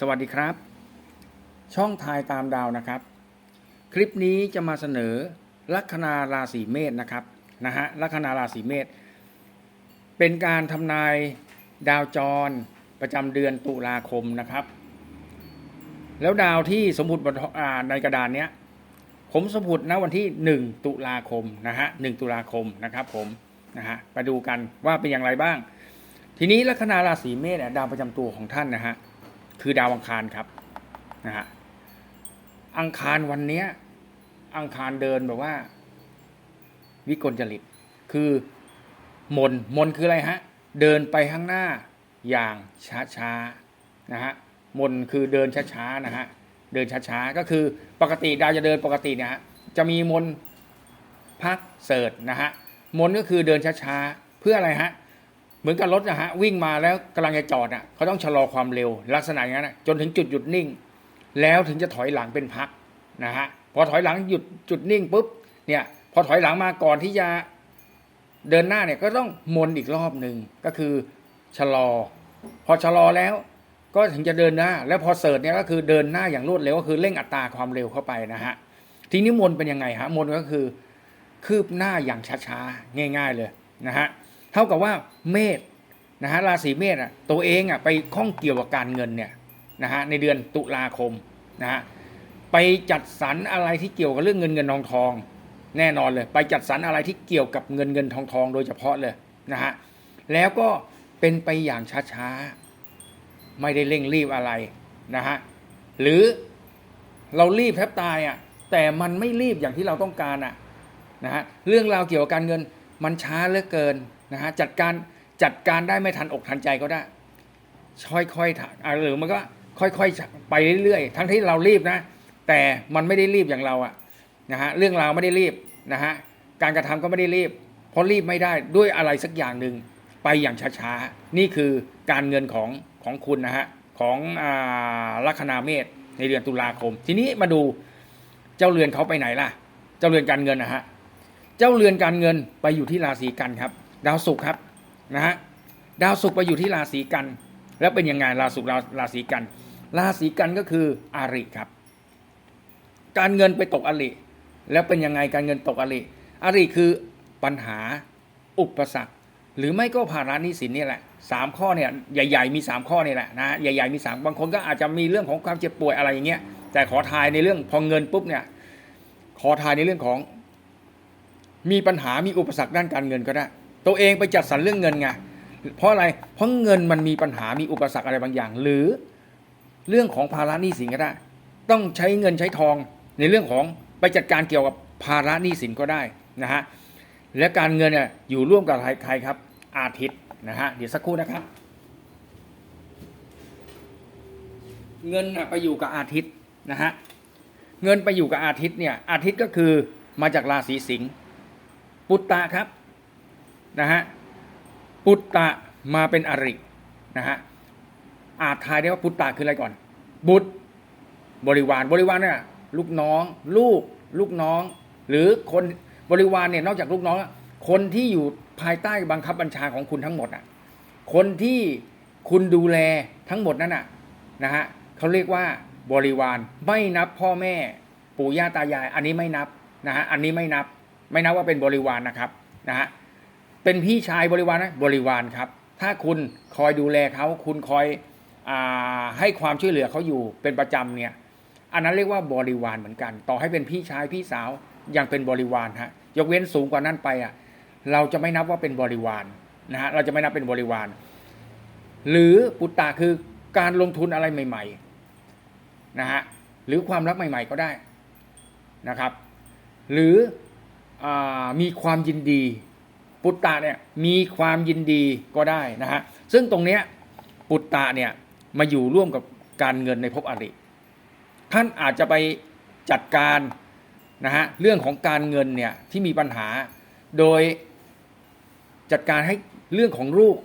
สวัสดีครับ ช่องทายตามดาวนะครับ คลิปนี้จะมาเสนอลัคนาราศีเมษนะครับนะฮะลัคนาราศีเมษเป็นการทำนายดาวจรประจำเดือนตุลาคมนะครับ แล้วดาวที่สมมติบนอ่าในกระดานเนี้ยผมสมมติณวันที่ 1 ตุลาคมนะฮะ1ตุลาคมนะครับผมนะฮะไปดูกันว่าเป็นอย่างไรบ้าง ทีนี้ลัคนาราศีเมษดาวประจำตัวของท่านนะฮะ คือดาวอังคารครับนะฮะอังคารวันเนี้ย อังคารเดินแบบว่า วิกลจริต คือมนมนคืออะไรฮะ เดินไปข้างหน้าอย่างช้าช้าๆนะฮะมนคือเดินช้าช้าๆนะฮะเดินช้าช้าๆก็คือปกติดาวจะเดินปกตินี่ยฮะจะมีมนพักเสิร์ตนะฮะมนก็คือเดินช้าช้าๆเพื่ออะไรฮะ เหมือนกับรถนะฮะวิ่งมาแล้วกำลังจะจอดอะเขาต้องชะลอความเร็ว ลักษณะอย่างนั้นจนถึงจุดหยุดนิ่ง แล้วถึงจะถอยหลังเป็นพักนะฮะพอถอยหลังหยุดจุดนิ่งปุ๊บเนี่ยพอถอยหลังมาก่อนที่จะเดินหน้าเนี่ยก็ต้องมนอีกรอบหนึ่งก็คือชะลอ พอชะลอแล้วก็ถึงจะเดินหน้า แล้วพอเสิร์ชเนี่ยก็คือเดินหน้าอย่างรวดเร็วก็คือเร่งอัตราความเร็วเข้าไปนะฮะทีนี้มนเป็นยังไงฮะมนก็คือคืบหน้าอย่างช้าๆง่าย ๆเลยนะฮะ เท่ากับว่าเมษนะฮะราศีเมษอะตัวเองอะไปข้องเกี่ยวกับการเงินเนี่ยนะฮะในเดือนตุลาคมนะฮะไปจัดสรรอะไรที่เกี่ยวกับเรื่องเงินเงินทองทอง แน่นอนเลย ไปจัดสรรอะไรที่เกี่ยวกับเงินเงินทองทองโดยเฉพาะเลยนะฮะแล้วก็เป็นไปอย่างช้าๆไม่ได้เร่งรีบอะไรนะฮะหรือเรารีบแทบตายอะแต่มันไม่รีบอย่างที่เราต้องการอะนะฮะเรื่องราวเกี่ยวกับการเงินมันช้าเหลือเกิน นะฮะจัดการจัดการได้ไม่ทันอกทันใจก็ได้ค่อยๆทำอะหรือมันก็ค่อยๆไปเรื่อยๆทั้งที่เรารีบนะ แต่มันไม่ได้รีบอย่างเราอะนะฮะเรื่องราวไม่ได้รีบนะฮะการกระทำก็ไม่ได้รีบ เพราะรีบไม่ได้ด้วยอะไรสักอย่างหนึ่งไปอย่างช้าๆ นี่คือการเงินของของคุณนะฮะของลัคนาเมษในเดือนตุลาคม ทีนี้มาดูเจ้าเรือนเขาไปไหนล่ะ เจ้าเรือนการเงินนะฮะเจ้าเรือนการเงินไปอยู่ที่ราศีกันครับ ดาวศุกร์ครับนะฮะดาวศุกร์ไปอยู่ที่ราศีกัน แล้วเป็นยังไงราศุกร์ราศีกัน ราศีกันก็คืออาริครับ การเงินไปตกอริแล้วเป็นยังไงการเงินตกอริอริคือปัญหาอุปสรรค หรือไม่ก็ภาระหนี้สินนี่แหละสามข้อเนี่ยใหญ่ ๆ มีสามข้อนี่แหละนะใหญ่ๆมีสามบางคนก็อาจจะมีเรื่องของความเจ็บป่วยอะไรอย่างเงี้ยแต่ขอทายในเรื่องพอเงินปุ๊บเนี่ยขอทายในเรื่องของ มีปัญหามีอุปสรรคด้านการเงินก็ได้ ตัวเองไปจัดสรรเรื่องเงินไงเพราะอะไรเพราะเงินมันมีปัญหามีอุปสรรคอะไรบางอย่าง หรือเรื่องของภาระหนี้สินก็ได้ ต้องใช้เงินใช้ทองในเรื่องของไปจัดการเกี่ยวกับภาระหนี้สินก็ได้นะฮะและการเงินเนี่ยอยู่ร่วมกับใครครับ อาทิตย์นะฮะเดี๋ยวสักครู่นะครับ เงินไปอยู่กับอาทิตย์นะฮะเงินไปอยู่กับอาทิตย์เนี่ยอาทิตย์ก็คือมาจากราศีสิงห์ปุตตะครับ นะฮะปุตตะมาเป็นอรินะฮะอาจทายได้ว่าปุตตะคืออะไรก่อน บุตรบริวารบริวารเนี่ยลูกน้อง ลูกลูกน้อง หรือคนบริวารเนี่ยนอกจากลูกน้อง คนที่อยู่ภายใต้บังคับบัญชาของคุณทั้งหมดอะคนที่คุณดูแลทั้งหมดนั่นน่ะนะฮะเขาเรียกว่าบริวารไม่นับพ่อแม่ปู่ย่าตายาย อันนี้ไม่นับนะฮะอันนี้ไม่นับ ไม่นับว่าเป็นบริวารนะครับนะฮะ เป็นพี่ชายบริวารนะบริวารครับ ถ้าคุณคอยดูแลเขาคุณคอยอให้ความช่วยเหลือเขาอยู่เป็นประจำเนี่ย อันนั้นเรียกว่าบริวารเหมือนกัน ต่อให้เป็นพี่ชายพี่สาวยังเป็นบริวารฮะยกเว้นสูงกว่านั้นไปอะเราจะไม่นับว่าเป็นบริวารนะฮะเราจะไม่นับเป็นบริวาร หรือปุตตะคือการลงทุนอะไรใหม่ๆนะฮะหรือความรักใหม่ ๆ ก็ได้นะครับ หรืออมีความยินดี ปุตตะเนี่ยมีความยินดีก็ได้นะฮะซึ่งตรงเนี้ยปุตตะเนี่ยมาอยู่ร่วมกับการเงินในภพอริท่านอาจจะไปจัดการนะฮะเรื่องของการเงินเนี่ยที่มีปัญหาโดยจัดการให้เรื่องของลูก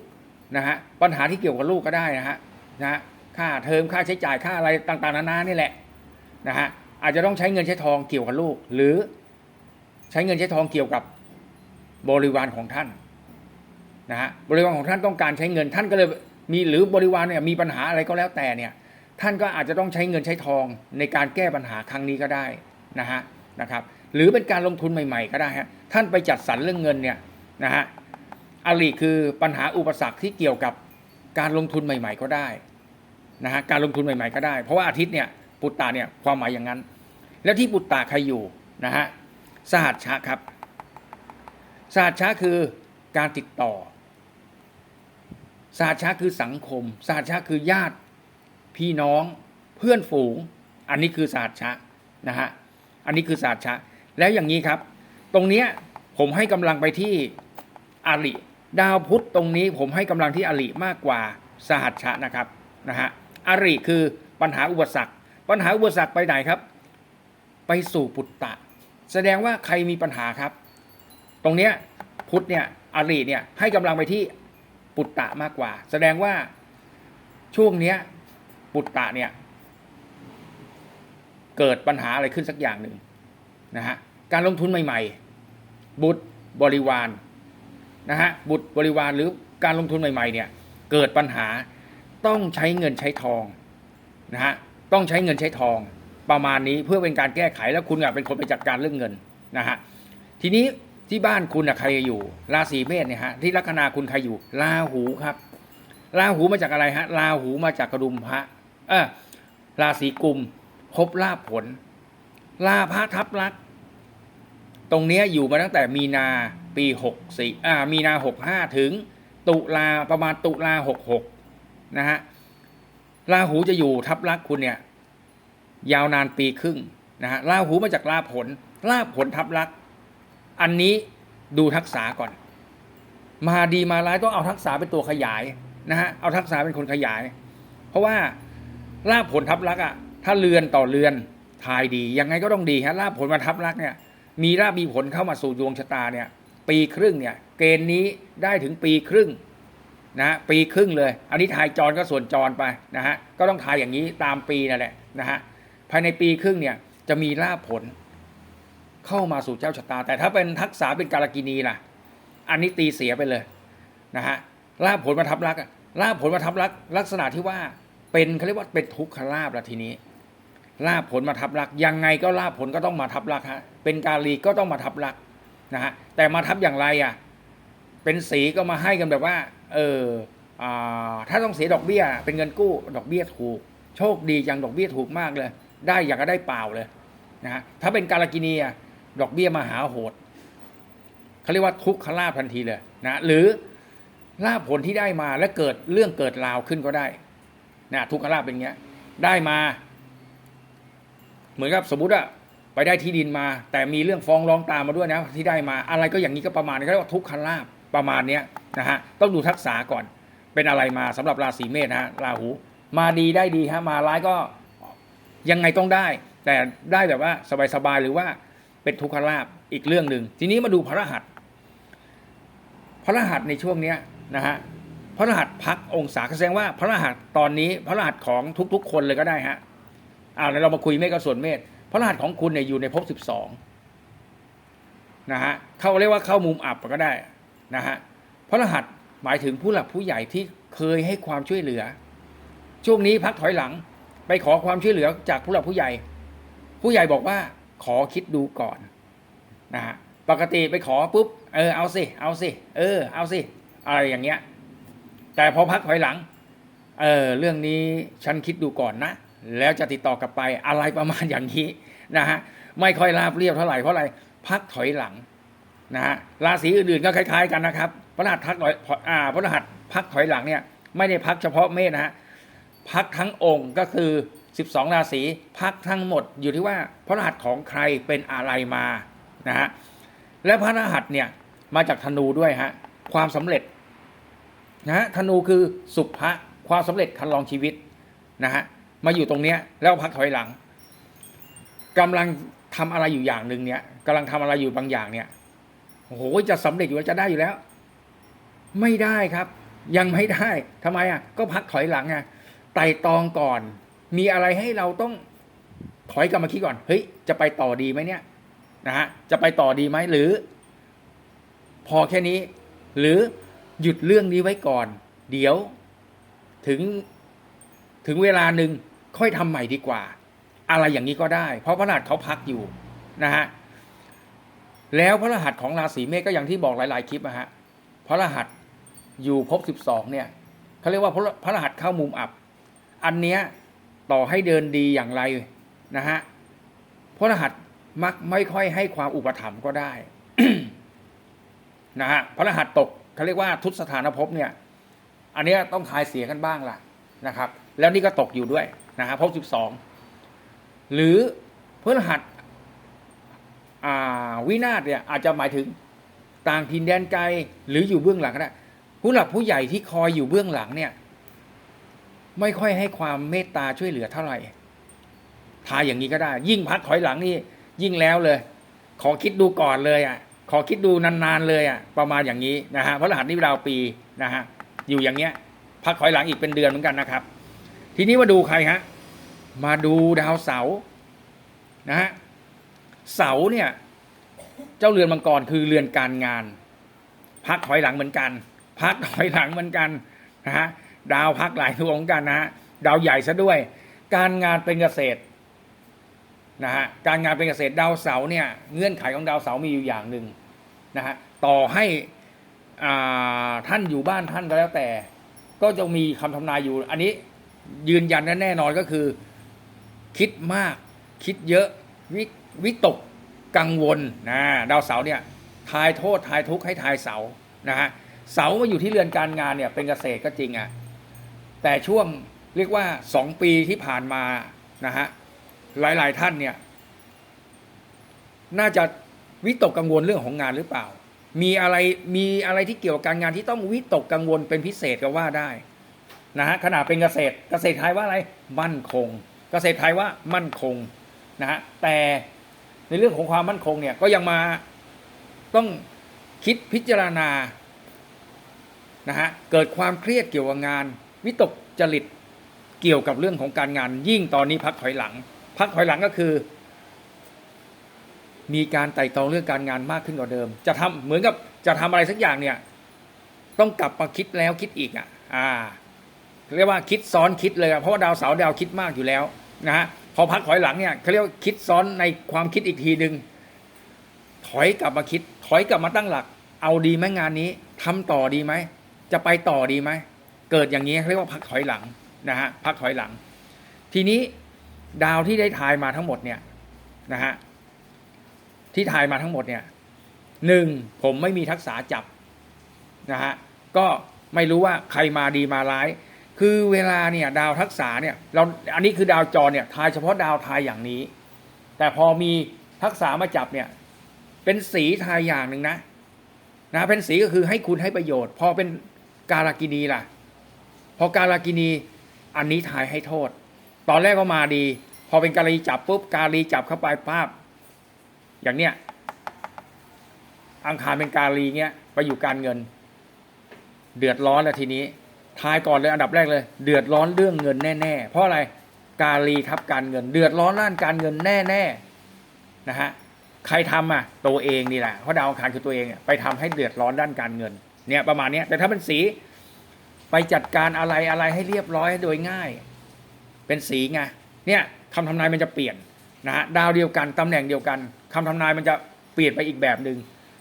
นะฮะปัญหาที่เกี่ยวกับลูกก็ได้นะฮะนะฮะค่าเทอมค่าใช้จ่ายค่าอะไรต่างๆนานานี่แหละนะฮะอาจจะต้องใช้เงินใช้ทองเกี่ยวกับลูก หรือใช้เงินใช้ทองเกี่ยวกับ บริวารของท่านนะฮะบริวารของท่านต้องการใช้เงินท่านก็เลยมีหรือบริวารเนี่ยมีปัญหาอะไรก็แล้วแต่เนี่ยท่านก็อาจจะต้องใช้เงินใช้ทองในการแก้ปัญหาครั้งนี้ก็ได้นะฮะนะครับหรือเป็นการลงทุนใหม่ๆ ก็ได้ฮะท่านไปจัดสรรเรื่องเงินเนี่ยนะฮะอริคือปัญหาอุปสรรคที่เกี่ยวกับการลงทุนใหม่ ๆ ก็ได้นะฮะการลงทุนใหม่ๆก็ได้ เพราะว่าอาทิตย์เนี่ยปุตตะเนี่ยความหมายอย่างนั้น แล้วที่ปุตตะใครอยู่นะฮะสหัสชะครับ สหัสชะคือการติดต่อสหัสชะคือสังคมสหัสชะคือญาติ พี่น้อง เพื่อนฝูง อันนี้คือสหัสชะนะฮะ อันนี้คือสหัสชะแล้วอย่างนี้ครับ ตรงเนี้ยผมให้กำลังไปที่อาริดาวพุธตรงนี้ผมให้กำลังที่อาริมากกว่าสหัสชะนะครับนะฮะอาริคือปัญหาอุปสรรค ปัญหาอุปสรรคไปไหนครับ ไปสู่ปุตตะ แสดงว่าใครมีปัญหาครับ ตรงเนี้ยพุทธเนี่ยอรีเนี่ยให้กำลังไปที่ปุตตะมากกว่า แสดงว่าช่วงเนี้ยปุตตะเนี่ยเกิดปัญหาอะไรขึ้นสักอย่างหนึ่งนะฮะการลงทุนใหม่ ๆ บุตรบริวารนะฮะบุตรบริวารหรือการลงทุนใหม่ ๆ เนี่ย เกิดปัญหาต้องใช้เงินใช้ทองนะฮะต้องใช้เงินใช้ทองประมาณนี้เพื่อเป็นการแก้ไขแล้วคุณเป็นคนไปจัดการเรื่องเงินนะฮะทีนี้ ที่บ้านคุณอะใครอยู่ราศีเมษเนี่ยฮะที่ลัคนาคุณใครอยู่ลาหูครับลาหูมาจากอะไรฮะลาหูมาจากกระดุมพระเออราศีกุมพบลาผลลาพระทับลักตรงเนี้ยอยู่มาตั้งแต่มีนาปีหกสี่อ่ามีนาหกห้าถึง ตุลาประมาณตุลาหกหกนะฮะลาหูจะอยู่ทับลักคุณเนี่ย ยาวนานปีครึ่งนะฮะลาหูมาจากลาผลลาผลทับลัก อันนี้ดูทักษะก่อน มาดีมาร้ายต้องเอาทักษะเป็นตัวขยายนะฮะเอาทักษะเป็นคนขยาย เพราะว่าลาบผลทับลักอะถ้าเรือนต่อเรือนทายดี ยังไงก็ต้องดีฮะลาบผลมาทับลักเนี่ย มีลาบมีผลเข้ามาสู่ดวงชะตาเนี่ย ปีครึ่งเนี่ย เกณฑ์นี้ได้ถึงปีครึ่งนะฮะปีครึ่งเลย อันนี้ทายจรก็ส่วนจรไปนะฮะก็ต้องทายอย่างนี้ตามปีนั่นแหละนะฮะภายในปีครึ่งเนี่ยจะมีลาภผล เข้ามาสู่เจ้าชะตา แต่ถ้าเป็นทักษะเป็นการกินีล่ะ อันนี้ตีเสียไปเลยนะฮะลาภผลมาทับลักลาภผลมาทับลักลักษณะที่ว่าเป็นเขาเรียกว่าเป็นทุกขลาภละทีนี้ลาภผลมาทับลักยังไงก็ลาภผลก็ต้องมาทับลักฮะเป็นกาลีก็ต้องมาทับลักนะฮะแต่มาทับอย่างไรอะเป็นสีก็มาให้กันแบบว่า เอออ่าถ้าต้องเสียดอกเบี้ย เป็นเงินกู้ดอกเบี้ยถูก โชคดีจังดอกเบี้ยถูกมากเลย ได้อย่างก็ได้เปล่าเลยนะฮะถ้าเป็นการกินีอะ ดอกเบี้ยมาหาโหดเขาเรียกว่าทุกขลาภทันทีเลยนะหรือลาภผลที่ได้มาแล้วเกิดเรื่องเกิดราวขึ้นก็ได้นะทุกขลาภเป็นอย่างเงี้ย ได้มา เหมือนกับสมมติอะไปได้ที่ดินมา แต่มีเรื่องฟ้องร้องตามมาด้วยนะ ที่ได้มา อะไรก็อย่างนี้ก็ประมาณนี้เขาเรียกว่าทุกขลาภประมาณเนี้ยนะฮะต้องดูทักษะก่อน เป็นอะไรมาสำหรับราศีเมษนะฮะราหู มาดีได้ดีฮะมาร้ายก็ยังไงต้องได้ แต่ได้แบบว่าสบายๆหรือว่า เป็นทุกขลาภอีกเรื่องหนึ่งทีนี้มาดูพระรหัส พระรหัสในช่วงเนี้ยนะฮะพระรหัสพักองศาแสดงว่าพระรหัสตอนนี้พระรหัสของทุกๆ คนเลยก็ได้ฮะอ่าแล้วเรามาคุยเมฆกับส่วนเมษพระรหัสของคุณเนี่ยอยู่ในภพสิบสองนะฮะเขาเรียกว่าเข้ามุมอับก็ได้นะฮะพระรหัสหมายถึงผู้หลักผู้ใหญ่ที่เคยให้ความช่วยเหลือ ช่วงนี้พักถอยหลัง ไปขอความช่วยเหลือจากผู้หลักผู้ใหญ่ ผู้ใหญ่บอกว่า ขอคิดดูก่อนนะฮะปกติไปขอปุ๊บเออเอาสิเอาสิเออเอาสิอะไรอย่างเงี้ย แต่พอพักถอยหลังเออเรื่องนี้ฉันคิดดูก่อนนะ แล้วจะติดต่อกลับไปอะไรประมาณอย่างนี้นะฮะไม่ค่อยราบเรียบเท่าไหร่เพราะอะไรพักถอยหลังนะฮะราศีอื่นๆก็คล้าย ๆ กันนะครับพระรหัสพักถอยอ่าพระรหัสพักถอยหลังเนี่ยไม่ได้พักเฉพาะเมษนะฮะพักทั้งองค์ก็คือ 12 ราศีพักทั้งหมดอยู่ที่ว่าพระรหัสของใครเป็นอะไรมานะฮะและพระรหัสเนี่ยมาจากธนูด้วยฮะความสำเร็จนะฮะธนูคือสุภะความสำเร็จคันลองชีวิตนะฮะมาอยู่ตรงเนี้ยแล้วพักถอยหลังกำลังทำอะไรอยู่อย่างหนึ่งเนี่ยกำลังทำอะไรอยู่บางอย่างเนี่ยโอ้โหจะสำเร็จอยู่แล้วจะได้อยู่แล้ว ไม่ได้ครับ ยังไม่ได้ทำไมอะก็พักถอยหลังไงไต่ตองก่อน มีอะไรให้เราต้องถอยกลับมาคิดก่อน เฮ้ย จะไปต่อดีไหมเนี่ยนะฮะ จะไปต่อดีไหมหรือ พอแค่นี้ หรือหยุดเรื่องนี้ไว้ก่อน เดี๋ยวถึงถึงเวลาหนึ่งค่อยทำใหม่ดีกว่า อะไรอย่างนี้ก็ได้ เพราะพระรหัสเขาพักอยู่นะฮะแล้วพระรหัสของราศีเมษก็อย่างที่บอกหลาย ๆ คลิปนะฮะพระรหัสอยู่ภพสิบสองเนี่ยเขาเรียกว่าพระพระรหัสเข้ามุมอับ อันเนี้ย ต่อให้เดินดีอย่างไรนะฮะพระรหัสมักไม่ค่อยให้ความอุปถัมภ์ก็ได้นะฮะพระรหัสตกเขาเรียกว่าทุตสถานภพเนี่ย อันนี้ต้องทายเสียกันบ้างล่ะนะครับ แล้วนี่ก็ตกอยู่ด้วยนะฮะภพสิบสองหรือพฤหัสวินาศเนี่ยอาจจะหมายถึงต่างถิ่นแดนไกลหรืออยู่เบื้องหลังก็ได้ผู้หลักผู้ใหญ่ที่คอยอยู่เบื้องหลังเนี่ย ไม่ค่อยให้ความเมตตาช่วยเหลือเท่าไหร่ทายอย่างนี้ก็ได้ ยิ่งพักถอยหลังนี่ยิ่งแล้วเลย ขอคิดดูก่อนเลยอะ ขอคิดดูนานๆเลยอะ ประมาณอย่างนี้นะฮะพระรหัสนี่ดาวปีนะฮะอยู่อย่างเงี้ย พักถอยหลังอีกเป็นเดือนเหมือนกันนะครับ ทีนี้มาดูใครฮะมาดูดาวเสาร์นะฮะเสาเนี่ย เจ้าเรือนมังกรคือเรือนการงาน พักถอยหลังเหมือนกัน พักถอยหลังเหมือนกันนะฮะ ดาวพักหลายดวงกันนะฮะดาวใหญ่ซะด้วย การงานเป็นเกษตรนะฮะการงานเป็นเกษตรดาวเสาเนี่ยเงื่อนไขของดาวเสามีอยู่อย่างหนึ่งนะฮะต่อให้อ่าท่านอยู่บ้านท่านก็แล้วแต่ ก็จะมีคำทำนายอยู่ อันนี้ยืนยันแน่นอนก็คือ คิดมากคิดเยอะวิวิตกกังวลนะดาวเสาเนี่ยทายโทษทายทุกข์ให้ทายเสานะฮะเสามาอยู่ที่เรือนการงานเนี่ยเป็นเกษตรก็จริงอะ่ะ แต่ช่วงเรียกว่าสองปีที่ผ่านมานะฮะหลายๆท่านเนี่ย น่าจะวิตกกังวลเรื่องของงานหรือเปล่า มีอะไรมีอะไรที่เกี่ยวกับการงานที่ต้องวิตกกังวลเป็นพิเศษก็ว่าได้นะฮะขนาดเป็นเกษตรเกษตรไทยว่าอะไรมั่นคง เกษตรไทยว่ามั่นคงนะฮะแต่ในเรื่องของความมั่นคงเนี่ยก็ยังมาต้องคิดพิจารณานะฮะเกิดความเครียดเกี่ยวกับงาน วิตกจริตเกี่ยวกับเรื่องของการงาน ยิ่งตอนนี้พักถอยหลัง พักถอยหลังก็คือ มีการไต่ตองเรื่องการงานมากขึ้นกว่าเดิม จะทำเหมือนกับจะทำอะไรสักอย่างเนี่ย ต้องกลับมาคิดแล้วคิดอีกอะ อ่าเรียกว่าคิดซ้อนคิดเลยเพราะว่าดาวเสาดาวคิดมากอยู่แล้วนะฮะพอพักถอยหลังเนี่ยเขาเรียกว่าคิดซ้อนในความคิดอีกทีหนึ่งถอยกลับมาคิด ถอยกลับมาตั้งหลัก เอาดีไหมงานนี้ทำต่อดีไหมจะไปต่อดีไหม เกิดอย่างนี้เรียกว่าพักถอยหลังนะฮะพักถอยหลัง ทีนี้ดาวที่ได้ทายมาทั้งหมดเนี่ยนะฮะที่ทายมาทั้งหมดเนี่ยหนึ่งผมไม่มีทักษะจับนะฮะก็ไม่รู้ว่าใครมาดีมาร้าย คือเวลาเนี่ยดาวทักษะเนี่ยเราอันนี้คือดาวจรเนี่ยทายเฉพาะดาวทายอย่างนี้ แต่พอมีทักษะมาจับเนี่ยเป็นสีทายอย่างหนึ่งนะนะเป็นสีก็คือให้คุณให้ประโยชน์ พอเป็นการากินีล่ะ พอการากินีอันนี้ทายให้โทษ ตอนแรกก็มาดี พอเป็นการีจับปุ๊บการีจับเข้าไปภาพ อย่างเนี้ยอังคารเป็นการีเงี้ยไปอยู่การเงิน เดือดร้อนแล้วทีนี้ทายก่อนเลยอันดับแรกเลย เดือดร้อนเรื่องเงินแน่ๆเพราะอะไรการีทับการเงิน เดือดร้อนด้านการเงินแน่ๆนะฮะใครทำอะตัวเองนี่แหละเพราะดาวอังคารคือตัวเองไปทำให้เดือดร้อนด้านการเงินเนี่ยประมาณนี้แต่ถ้าเป็นสี ไปจัดการอะไรอะไรให้เรียบร้อยโดยง่าย เป็นสีไงเนี่ยคำทำนายมันจะเปลี่ยนนะฮะดาวเดียวกันตำแหน่งเดียวกันคำทำนายมันจะเปลี่ยนไปอีกแบบหนึ่ง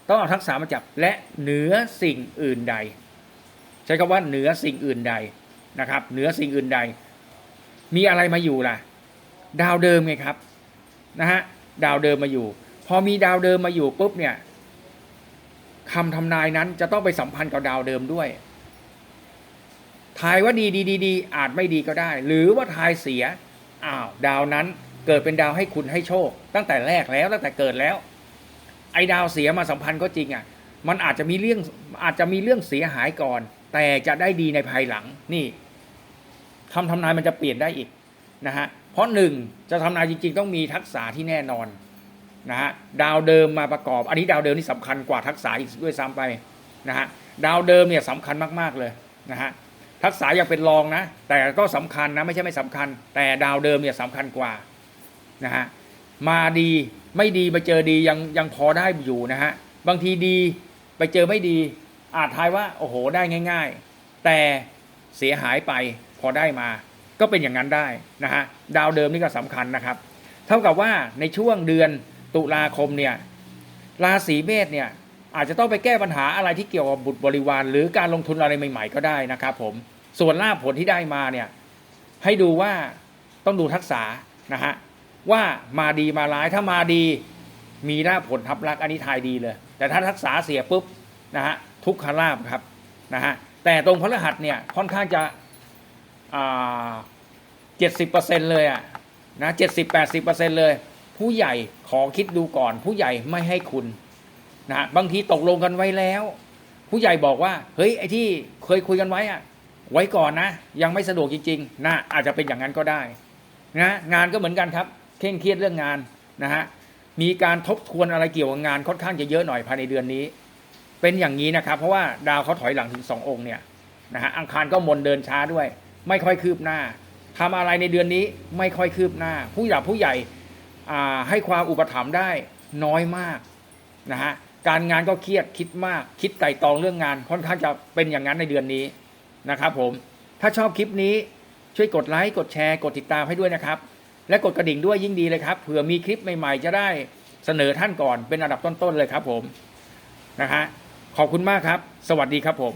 ต้องเอาทักษะมาจับและเหนือสิ่งอื่นใด ใช้คำว่าเหนือสิ่งอื่นใดนะครับ เหนือสิ่งอื่นใด มีอะไรมาอยู่ล่ะ ดาวเดิมไงครับนะฮะดาวเดิมมาอยู่ พอมีดาวเดิมมาอยู่ปุ๊บเนี่ยคำทำนายนั้นจะต้องไปสัมพันธ์กับดาวเดิมด้วย ทายว่าดีดีดีดีอาจไม่ดีก็ได้ หรือว่าทายเสียอ้าวดาวนั้นเกิดเป็นดาวให้คุณให้โชค ตั้งแต่แรกแล้วตั้งแต่เกิดแล้ว ไอ้ดาวเสียมาสัมพันธ์ก็จริงอะ มันอาจจะมีเรื่องอาจจะมีเรื่องเสียหายก่อน แต่จะได้ดีในภายหลังนี่คำทำนายมันจะเปลี่ยนได้อีกนะฮะเพราะหนึ่งจะทำนายจริง ๆ ต้องมีทักษะที่แน่นอนนะฮะดาวเดิมมาประกอบ อันนี้ดาวเดิมนี่สำคัญกว่าทักษะอีกด้วยซ้ำไปนะฮะดาวเดิมเนี่ยสำคัญมากๆเลยนะฮะ ทักษะยังเป็นรองนะ แต่ก็สำคัญนะไม่ใช่ไม่สำคัญ แต่ดาวเดิมเนี่ยสำคัญกว่านะฮะมาดีไม่ดีไปเจอดียังยังพอได้อยู่นะฮะบางทีดีไปเจอไม่ดี อาจทายว่าโอ้โหได้ง่าย ๆ แต่เสียหายไปพอได้มา ก็เป็นอย่างนั้นได้นะฮะดาวเดิมนี่ก็สำคัญนะครับ เท่ากับว่าในช่วงเดือนตุลาคมเนี่ยราศีเมษเนี่ย อาจจะต้องไปแก้ปัญหาอะไรที่เกี่ยวกับบุตรบริวาร หรือการลงทุนอะไรใหม่ ๆ ก็ได้นะครับ ผมส่วนลาภผลที่ได้มาเนี่ยให้ดูว่าต้องดูทักษะนะฮะว่ามาดีมาร้ายถ้ามาดีมีลาภผลทับลักอันนี้ทายดีเลย แต่ถ้าทักษะเสียปุ๊บนะฮะทุกขลาภครับนะฮะแต่ตรงพฤหัสเนี่ยค่อนข้างจะเจ็ดสิบเปอร์เซ็นเลยอะนะเจ็ดสิบแปดสิบเปอร์เซ็นเลย ผู้ใหญ่ขอคิดดูก่อน ผู้ใหญ่ไม่ให้คุณ นะบางทีตกลงกันไว้แล้ว ผู้ใหญ่บอกว่า เฮ้ยไอ้ที่เคยคุยกันไว้อะไว้ก่อนนะ ยังไม่สะดวกจริงๆนะอาจจะเป็นอย่างนั้นก็ได้นะงานก็เหมือนกันครับเคร่งเครียดเรื่องงานนะฮะมีการทบทวนอะไรเกี่ยวกับงานค่อนข้างจะเยอะหน่อยภายในเดือนนี้ เป็นอย่างนี้นะครับ เพราะว่าดาวเขาถอยหลังถึงสององค์เนี่ยนะฮะอังคารก็มนเดินช้าด้วย ไม่ค่อยคืบหน้าทำอะไรในเดือนนี้ไม่ค่อยคืบหน้า ผู้ใหญ่ผู้ใหญ่ให้ความอุปถัมภ์ได้น้อยมากนะฮะ การงานก็เครียดคิดมากคิดไต่ตองเรื่องงาน ค่อนข้างจะเป็นอย่างนั้นในเดือนนี้นะครับผมถ้าชอบคลิปนี้ช่วยกดไลค์กดแชร์กดติดตามให้ด้วยนะครับ และกดกระดิ่งด้วยยิ่งดีเลยครับเผื่อมีคลิปใหม่ๆ จะได้เสนอท่านก่อนเป็นอันดับต้นๆเลยครับผมนะฮะขอบคุณมากครับ สวัสดีครับผม